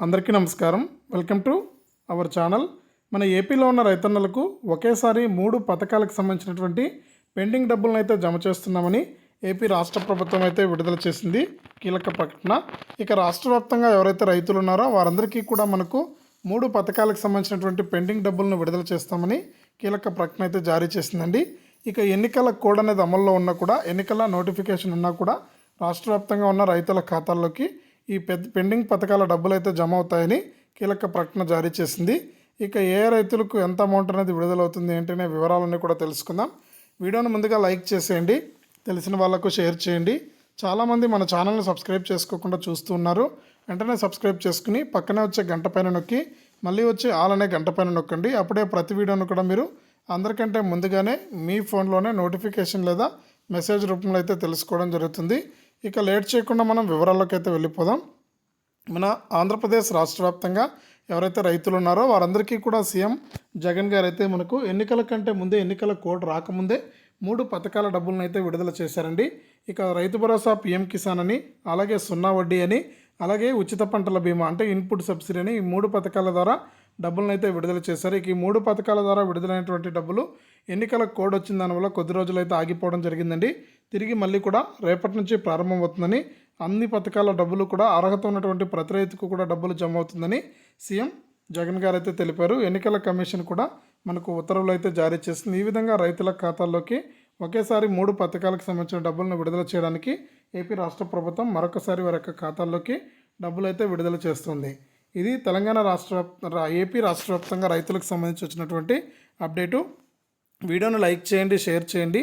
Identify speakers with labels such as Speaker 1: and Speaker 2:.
Speaker 1: అందరికీ నమస్కారం. Welcome to our channel. మన ఏపీలో ఉన్న రైతన్నలకు ఒకేసారి మూడు పథకాలకు సంబంధించినటువంటి పెండింగ్ డబ్బులను అయితే జమ చేస్తున్నామని ఏపీ రాష్ట్ర ప్రభుత్వం అయితే విడుదల చేసింది కీలక ప్రకటన. ఇక రాష్ట్ర వ్యాప్తంగా ఎవరైతే రైతులు ఉన్నారో వారందరికీ కూడా మనకు మూడు పథకాలకు సంబంధించినటువంటి పెండింగ్ డబ్బులను విడుదల చేస్తామని కీలక ప్రకటన అయితే జారీ చేసిందండి. ఇక ఎన్నికల కోడ్ అనేది అమల్లో ఉన్నా కూడా ఎన్నికల నోటిఫికేషన్ ఉన్నా కూడా రాష్ట్ర వ్యాప్తంగా ఉన్న రైతుల ఖాతాల్లోకి ఈ పెద్ద పెండింగ్ పథకాల డబ్బులు అయితే జమ అవుతాయని కీలక ప్రకటన జారీ చేసింది. ఇక ఏ రైతులకు ఎంత అమౌంట్ అనేది విడుదలవుతుంది ఏంటనే వివరాలన్నీ కూడా తెలుసుకుందాం. వీడియోను ముందుగా లైక్ చేసేయండి తెలిసిన వాళ్ళకు షేర్ చేయండి. చాలామంది మన ఛానల్ని సబ్స్క్రైబ్ చేసుకోకుండా చూస్తూ ఉన్నారు. వెంటనే సబ్స్క్రైబ్ చేసుకుని పక్కనే వచ్చే గంట పైన నొక్కి మళ్ళీ వచ్చి ఆల్ అనే గంట పైన నొక్కండి. అప్పుడే ప్రతి వీడియోను కూడా మీరు అందరికంటే ముందుగానే మీ ఫోన్లోనే నోటిఫికేషన్ లేదా మెసేజ్ రూపంలో అయితే తెలుసుకోవడం జరుగుతుంది. ఇక లేట్ చేయకుండా మనం వివరాల్లోకి అయితే వెళ్ళిపోదాం. మన ఆంధ్రప్రదేశ్ రాష్ట్ర వ్యాప్తంగా ఎవరైతే రైతులు ఉన్నారో వారందరికీ కూడా సీఎం జగన్ గారు అయితే మనకు ఎన్నికల కంటే ముందే ఎన్నికల కోడ్ రాకముందే మూడు పథకాల డబ్బులను అయితే విడుదల చేశారండి. ఇక రైతు భరోసా పీఎం కిసాన్ అని అలాగే సున్నా వడ్డీ అని అలాగే ఉచిత పంటల బీమా అంటే ఇన్పుట్ సబ్సిడీ అని ఈ మూడు పథకాల ద్వారా డబ్బులను అయితే విడుదల చేశారు. ఇక ఈ మూడు పథకాల ద్వారా విడుదలైనటువంటి డబ్బులు ఎన్నికల కోడ్ వచ్చిన దానివల్ల కొద్ది రోజులు అయితే ఆగిపోవడం జరిగిందండి. తిరిగి మళ్ళీ కూడా రేపటి నుంచి ప్రారంభమవుతుందని అన్ని పథకాల డబ్బులు కూడా అర్హత ఉన్నటువంటి ప్రతి రైతుకు కూడా డబ్బులు జమ అవుతుందని సీఎం జగన్ గారు అయితే తెలిపారు. ఎన్నికల కమిషన్ కూడా మనకు ఉత్తర్వులు అయితే జారీ చేసింది. ఈ విధంగా రైతుల ఖాతాల్లోకి ఒకేసారి మూడు పథకాలకు సంబంధించిన డబ్బులను విడుదల చేయడానికి ఏపీ రాష్ట్ర ప్రభుత్వం మరొకసారి వారి యొక్క ఖాతాల్లోకి డబ్బులు అయితే విడుదల చేస్తుంది. ఇది తెలంగాణ రాష్ట్ర ఏపీ రాష్ట్ర వ్యాప్తంగా రైతులకు సంబంధించి వచ్చినటువంటి అప్డేటు. వీడియోను లైక్ చేయండి షేర్ చేయండి.